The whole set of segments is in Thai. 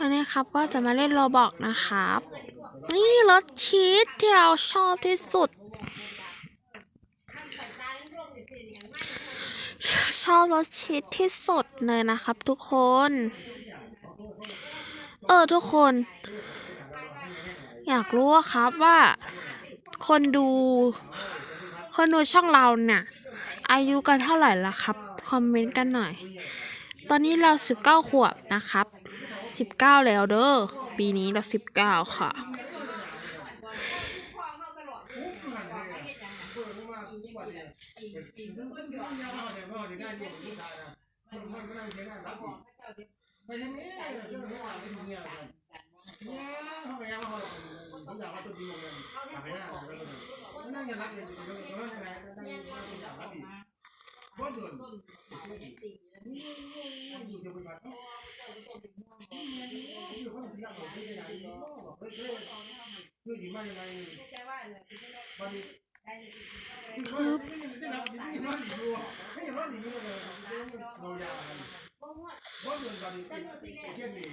อันนี้ครับก็จะมาเล่นโรบอกนะครับ นี่รสชีสที่เราชอบที่สุด ชอบรสชีสที่สุดเลยนะครับทุกคน เออทุกคน อยากรู้ว่าครับว่าคนดู คนดูช่องเราเนี่ย อายุกันเท่าไหร่ละครับ คอมเมนต์กันหน่อย ตอนนี้เราสิบเก้าขวบนะครับสิบเก้าแล้วเด้อ ปีนี้เราสิบเก้าค่ะ ไป นี้เรื่องของเราเป็นเงี้ยกันเนี่ยเขาพยายามเขาเขาอยากมาตัวดีกันอยากให้หน้าเลยนั่งยันรับเงินอยู่ตรงนั้นนั่งนั่งนั่งอยากรับอีกบ่เดินอยู่จะไปบ้านอยู่คนที่นั่งอยู่ที่ไหนคืออยู่มายังไม่ได้รับไม่ได้อยู่ไม่ได้รับอยู่เลยเราอยากบ่เดินวันนี้เที่ยงนี้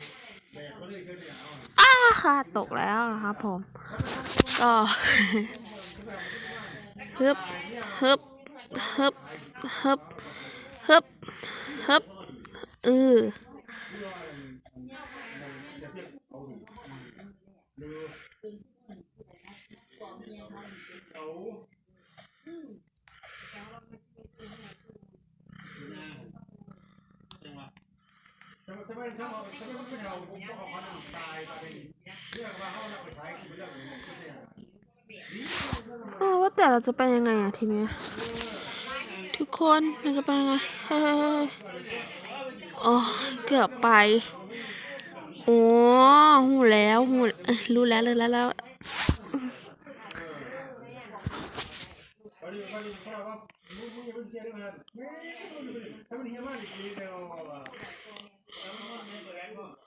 แต่ก็เลยเคยเนี่ยอ้าค่ะตกแล้วนะครับผม ก็ฮึบฮึบฮึบฮึบฮึบฮึบเออ จะเพียงเอาหรือเอา ทำไมทำไมทำไมทำไมไม่เอาผมก็เอาความตายไปเรื่องว่าเขาหน้าไปใช้คือเรื่องของผมเนี่ยเออว่าแต่เราจะไปยังไงอะทีเนี้ยทุกคนเราจะไปยังไงเฮ้ยอ๋อเกือบไปโอ้หูแล้วหูรู้แล้วเลยแล้วแล้ว เพราะว่ามึงมึงอย่าเพิ่งเชื่อได้ไหมแม่ถ้ามันเฮี้ยมากจริงๆเราเ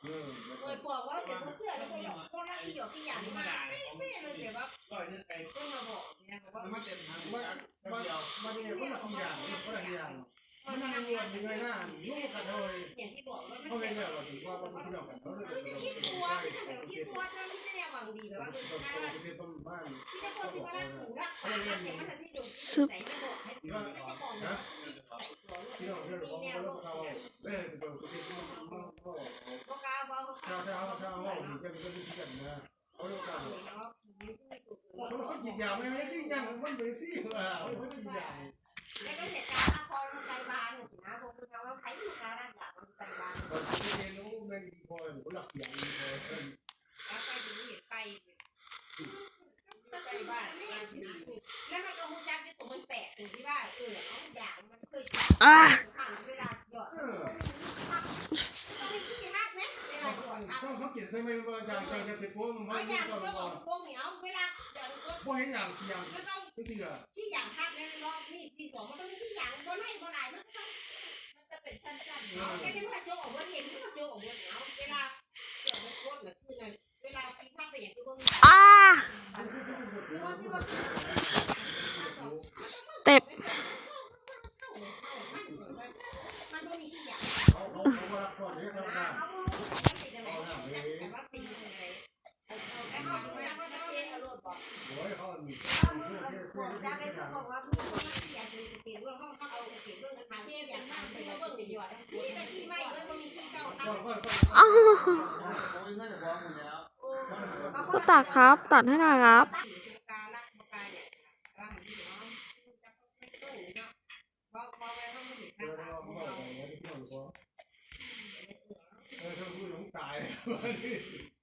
ออเคยบอกว่าเดี๋ยวเขาเสื้อแล้วก็หยอกพวกนั้นที่หยอกที่อย่างมากไม่ไม่เลยแบบว่าต้องมาบอกเนี่ยว่ามันเต็มมันมันมันเนี่ยคนละอย่างคนละอย่าง มันนั่งรวมยังไงหน้าลูกกันเลยอย่างที่บอกว่ามันเขาเป็นแบบว่าถึงว่ามันเป็นแบบกันเลยไม่ได้คิดตัวม่ได้แบบคิดตัวทั้งที่จะหวังดีแบบว่าคือถ้าเป็นต้นบ้านที่จะพอสิมาสูงรักษาแต่มันจะสิดูใส่ไม่บอกให้ที่ว่าไม่บอกนะใส่ตัวที่เราเรียกว่าเขาเขาเออเป็นตัวที่มันมันก็ก็กล้าว่าชาวชาวชาวว่าดีกันก็ดีกันนะเขาเรียกว่าเนาะเขาเขาจีอย่างไม่ไม่ที่ยังมันเป็นซี่อะเขาจีอย่างแล้วก็เหตุการณ์ละครไทยบ้านนะพวกคุณเอาใครอยู่นะด้านหลังไทยบ้านตอนที่เรียนรู้มันพอหลักอย่างพอแล้วไปดูเห็นไปไปบ้านแล้วมันก็มุจักที่ตัวมันแปลกถึงที่ว่าเออเอาอย่า งมันเคย อะ ผ่านเวลาหยอด เออ ต้องมีที่ฮักไหมเวลาหยอด เขาเขาเขียนใช่ไหมว่าอยางอย่างจะติดพวงมัเอานอย่างก็ก็บอกโกงเหนียวเวลาหยอดก็พวกเห็นอย่างอย่างก็ต้องไม่เชื่อที่อย่างทักแล้วรอบนี่ที่สองมันต้องมีที่อย่างบนให้บนไหนมันก็ต้องมันจะเป็นสั้นๆเนาะแค่เป็นว่าโจออกบนเห็นก็โจออกบนเหนียวเวลาหยอดมันโคตรแบบคือไงเวลาซีภาพเป็นอย่างที่พวก อ่า คือว่าซีว่า เต็บ มันต้องมีที่อย่าง เขาเขาเขาว่าก่อนนี้เขา อ่า ว่า เอามันติดอะไรแต่ว่าติดอะไรไอ้ห้องมันจะว่าเองอารมณ์บอก โอ้ยเขามี บอกจากไอ้พวกบอกว่าพี่ว่ามันอยากจะเก็บเรื่องห้องเขาเอาเก็บเรื่องราคาที่อยากมากเป็นเรื่องประโยชน์นี่แต่ที่ไม่ก็ต้องมีที่เจ้าทำก็ก็อ้าวเขาไม่ได้บอกมึงแล้วก็ตัดครับ ตัดให้หน่อยครับเออเขาบอพูดหลงตายเลย